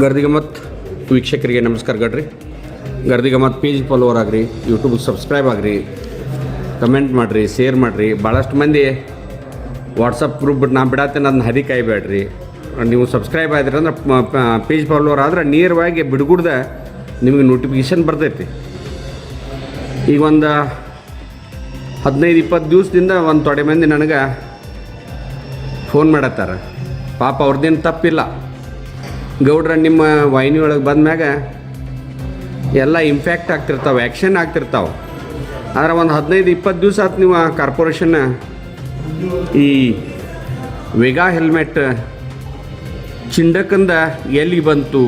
ಗರ್ದಿಗಮತ್ ವೀಕ್ಷಕರಿಗೆ ನಮಸ್ಕಾರ ಗಡ್ರಿ. ಗರ್ದಿಗಮತ್ ಪೇಜ್ ಫಾಲೋವರ್ ಆಗ್ರಿ ಯೂಟ್ಯೂಬ್ ಸಬ್ಸ್ಕ್ರೈಬ್ ಆಗ್ರಿ ಕಮೆಂಟ್ ಮಾಡಿರಿ ಶೇರ್ ಮಾಡಿರಿ. ಭಾಳಷ್ಟು ಮಂದಿ ವಾಟ್ಸಪ್ ಗ್ರೂಪ್ ಬಿಟ್ಟು ನಾ ಬಿಡತ್ತೆ ಅದನ್ನ ಹರಿ ಕಾಯ್ಬೇಡ್ರಿ ನೀವು ಸಬ್ಸ್ಕ್ರೈಬ್ ಆದ್ರಿ ಅಂದ್ರೆ ಪೇಜ್ ಫಾಲೋವರ್ ಆದ್ರೆ ನೇರವಾಗಿ ಬಿಡುಗುಡ್ದ ನಿಮಗೆ ನೋಟಿಫಿಕೇಶನ್ ಬರ್ತೈತಿ. ಈಗ ಒಂದು ಹದಿನೈದು ಇಪ್ಪತ್ತು ದಿವಸದಿಂದ ಒಂದು ತೊಡೆ ಮಂದಿ ನನಗೆ ಫೋನ್ ಮಾಡತ್ತಾರ. ಪಾಪ ಅವ್ರದ್ದೇನು ತಪ್ಪಿಲ್ಲ. ಗೌಡ್ರ ನಿಮ್ಮ ವಾಹಿನಿ ಒಳಗೆ ಬಂದ್ಮ್ಯಾಗ ಎಲ್ಲ ಇಂಪ್ಯಾಕ್ಟ್ ಆಗ್ತಿರ್ತಾವೆ ಆ್ಯಕ್ಷನ್ ಆಗ್ತಿರ್ತಾವೆ. ಆದ್ರೆ ಒಂದು ಹದಿನೈದು, ಇಪ್ಪತ್ತು ದಿವಸ ಆತು ನೀವು ಆ ಕಾರ್ಪೊರೇಷನ್ ಈ ವೆಗಾ ಹೆಲ್ಮೆಟ್ ಚಿಂಡಕಂದ ಎಲ್ಲಿ ಬಂತು?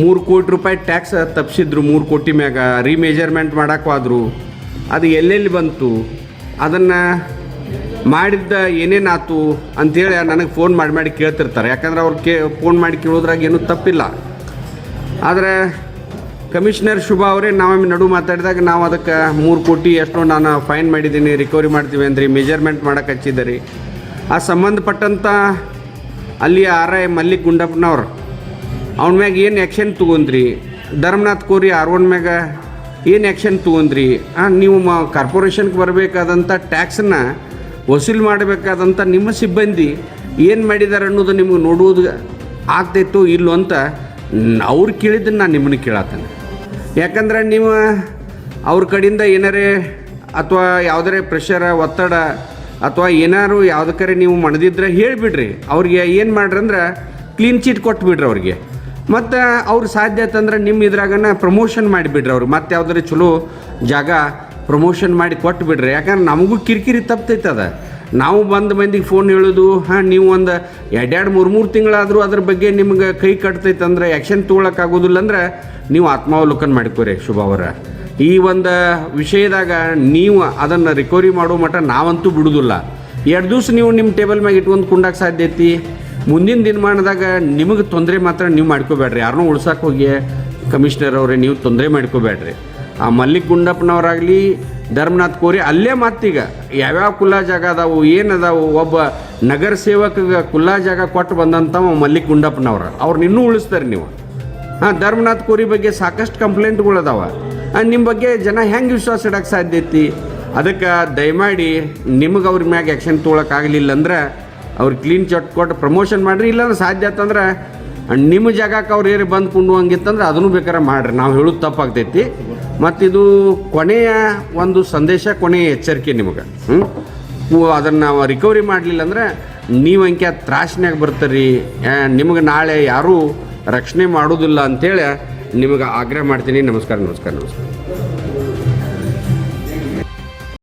ಮೂರು ಕೋಟಿ ರೂಪಾಯಿ ಟ್ಯಾಕ್ಸ್ ತಪ್ಪಿಸಿದ್ರು ಮೂರು ಕೋಟಿ ಮ್ಯಾಗ ರೀಮೆಜರ್ಮೆಂಟ್ ಮಾಡೋಕ್ಕಾದ್ರು ಅದು ಎಲ್ಲೆಲ್ಲಿ ಬಂತು? ಅದನ್ನು ಮಾಡಿದ್ದ ಏನೇನಾತು ಅಂಥೇಳಿ ನನಗೆ ಫೋನ್ ಮಾಡಿ ಮಾಡಿ ಕೇಳ್ತಿರ್ತಾರೆ. ಯಾಕಂದ್ರೆ ಅವ್ರು ಕೇ ಫೋನ್ ಮಾಡಿ ಕೇಳೋದ್ರಾಗ ಏನೂ ತಪ್ಪಿಲ್ಲ. ಆದರೆ ಕಮಿಷನರ್ ಶುಭ ಅವರೇ ನಾವು ನಡು ಮಾತಾಡಿದಾಗ ನಾವು ಅದಕ್ಕೆ ಮೂರು ಕೋಟಿ ಎಷ್ಟೋ ನಾನು ಫೈನ್ ಮಾಡಿದ್ದೀನಿ ರಿಕವರಿ ಮಾಡ್ತೀವಿ ಅಂದ್ರಿ ಮೆಜರ್ಮೆಂಟ್ ಮಾಡೋಕೆ ಹಚ್ಚಿದ್ದೀರಿ. ಆ ಸಂಬಂಧಪಟ್ಟಂಥ ಅಲ್ಲಿ ಆರ್ ಐ ಮಲ್ಲಿಕ್ ಗುಂಡಪ್ಪನವ್ರು ಅವನ ಮ್ಯಾಗ ಏನು ಆ್ಯಕ್ಷನ್ ತೊಗೊಂಡ್ರಿ ಧರ್ಮನಾಥ್ ಕೋರಿ ಆರ್ ಒನ್ ಮ್ಯಾಗ ಏನು ಆ್ಯಕ್ಷನ್ ತೊಗೊಂಡ್ರಿ ನೀವು ಮ ಕಾರ್ಪೊರೇಷನ್ಗೆ ಬರಬೇಕಾದಂಥ ಟ್ಯಾಕ್ಸನ್ನ ವಸೂಲು ಮಾಡಬೇಕಾದಂಥ ನಿಮ್ಮ ಸಿಬ್ಬಂದಿ ಏನು ಮಾಡಿದ್ದಾರೆ ಅನ್ನೋದು ನಿಮಗೆ ನೋಡುವುದು ಆಗ್ತೈತೋ ಇಲ್ಲೋ ಅಂತ ಅವ್ರು ಕೇಳಿದ್ದನ್ನು ನಾನು ನಿಮ್ಮನ್ನು ಕೇಳತ್ತೇನೆ ಯಾಕಂದ್ರೆ ನೀವು ಅವ್ರ ಕಡೆಯಿಂದ ಏನಾರೇ ಅಥವಾ ಯಾವುದರೇ ಪ್ರೆಷರ ಒತ್ತಡ ಅಥವಾ ಏನಾರು ಯಾವುದಕ್ಕರೆ ನೀವು ಮಣದಿದ್ರೆ ಹೇಳಿಬಿಡ್ರಿ. ಅವ್ರಿಗೆ ಏನು ಮಾಡ್ರಿ ಅಂದ್ರೆ ಕ್ಲೀನ್ ಚೀಟ್ ಕೊಟ್ಬಿಡ್ರಿ ಅವ್ರಿಗೆ. ಮತ್ತು ಅವ್ರು ಸಾಧ್ಯ ಆಯ್ತಂದ್ರೆ ನಿಮ್ಮ ಇದ್ರಾಗನ ಪ್ರಮೋಷನ್ ಮಾಡಿಬಿಡ್ರಿ ಅವ್ರು. ಮತ್ತೆ ಯಾವ್ದಾರ ಚಲೋ ಜಾಗ ಪ್ರಮೋಷನ್ ಮಾಡಿ ಕೊಟ್ಟು ಬಿಡ್ರಿ. ಯಾಕಂದ್ರೆ ನಮಗೂ ಕಿರಿಕಿರಿ ತಪ್ತೈತೆ ಅದ. ನಾವು ಬಂದ ಮಂದಿಗೆ ಫೋನ್ ಹೇಳೋದು, ಹಾಂ, ನೀವು ಒಂದು ಎರಡೆರಡು ಮೂರು ಮೂರು ತಿಂಗಳಾದರೂ ಅದ್ರ ಬಗ್ಗೆ ನಿಮ್ಗೆ ಕೈ ಕಟ್ತೈತೆ ಅಂದ್ರೆ ಆ್ಯಕ್ಷನ್ ತೊಗೊಳಕ್ಕಾಗೋದಿಲ್ಲ ಅಂದ್ರೆ ನೀವು ಆತ್ಮಾವಲೋಕನ ಮಾಡ್ಕೋರಿ ಶುಭ ಅವರ. ಈ ಒಂದು ವಿಷಯದಾಗ ನೀವು ಅದನ್ನು ರಿಕವರಿ ಮಾಡೋ ಮಟ್ಟ ನಾವಂತೂ ಬಿಡೋದಿಲ್ಲ. ಎರಡು ದಿವ್ಸ ನೀವು ನಿಮ್ಮ ಟೇಬಲ್ ಮ್ಯಾಗೆ ಇಟ್ಕೊಂಡು ಕುಂಡಕ್ಕೆ ಸಾಧ್ಯ ಐತಿ. ಮುಂದಿನ ದಿನಮಾನದಾಗ ನಿಮಗೆ ತೊಂದರೆ ಮಾತ್ರ ನೀವು ಮಾಡ್ಕೋಬೇಡ್ರಿ. ಯಾರನ್ನೂ ಉಳ್ಸಕ್ಕೆ ಹೋಗಿ ಕಮಿಷನರ್ ಅವರೇ, ನೀವು ತೊಂದರೆ ಮಾಡ್ಕೋಬೇಡ್ರಿ. ಆ ಮಲ್ಲಿಕ್ ಗುಂಡಪ್ಪನವರಾಗಲಿ ಧರ್ಮನಾಥ್ ಕೋರಿ, ಅಲ್ಲೇ ಮತ್ತೀಗ ಯಾವ್ಯಾವ ಕುಲ್ಲಾ ಜಾಗ ಅದಾವು, ಏನು ಅದಾವು, ಒಬ್ಬ ನಗರ ಸೇವಕಗೆ ಕುಲ್ಲಾ ಜಾಗ ಕೊಟ್ಟು ಬಂದಂಥವ ಮಲ್ಲಿಕ್ ಗುಂಡಪ್ಪನವ್ರು ಅವ್ರನ್ನ ಇನ್ನೂ ಉಳಿಸ್ತಾರೆ ನೀವು. ಹಾಂ, ಧರ್ಮನಾಥ್ ಕೋರಿ ಬಗ್ಗೆ ಸಾಕಷ್ಟು ಕಂಪ್ಲೇಂಟ್ಗಳು ಅದಾವ. ನಿಮ್ಮ ಬಗ್ಗೆ ಜನ ಹೆಂಗೆ ವಿಶ್ವಾಸ ಇಡಕ್ಕೆ ಸಾಧ್ಯ ಐತಿ? ಅದಕ್ಕೆ ದಯಮಾಡಿ ನಿಮಗೆ ಅವ್ರ ಮ್ಯಾಗ ಆ್ಯಕ್ಷನ್ ತೊಗೊಳಕ್ಕಾಗಲಿಲ್ಲ ಅಂದ್ರೆ ಅವ್ರು ಕ್ಲೀನ್ ಚಟ್ ಕೊಟ್ಟು ಪ್ರಮೋಷನ್ ಮಾಡಿರಿ, ಇಲ್ಲಾಂದ್ರೆ ಸಾಧ್ಯ ಆತಂದ್ರೆ ನಿಮ್ಮ ಜಾಗಕ್ಕೆ ಅವ್ರು ಏರಿ ಬಂದು ಕುಂಡು ಹಂಗಿತ್ತಂದ್ರೆ ಅದನ್ನು ಬೇಕಾರೆ ಮಾಡಿರಿ. ನಾವು ಹೇಳೋದು ತಪ್ಪಾಗ್ತೈತಿ. ಮತ್ತಿದು ಕೊನೆಯ ಒಂದು ಸಂದೇಶ, ಕೊನೆಯ ಎಚ್ಚರಿಕೆ ನಿಮಗೆ. ಹ್ಞೂ ಅದನ್ನು ನಾವು ರಿಕವರಿ ಮಾಡಲಿಲ್ಲ ಅಂದ್ರೆ ನೀವು ಅಂಕೆ ತ್ರಾಸಿನಾಗ ಬರ್ತೀರಿ. ನಿಮಗೆ ನಾಳೆ ಯಾರೂ ರಕ್ಷಣೆ ಮಾಡೋದಿಲ್ಲ ಅಂತೇಳಿ ನಿಮಗೆ ಆಗ್ರಹ ಮಾಡ್ತೀನಿ. ನಮಸ್ಕಾರ ನಮಸ್ಕಾರ ನಮಸ್ಕಾರ.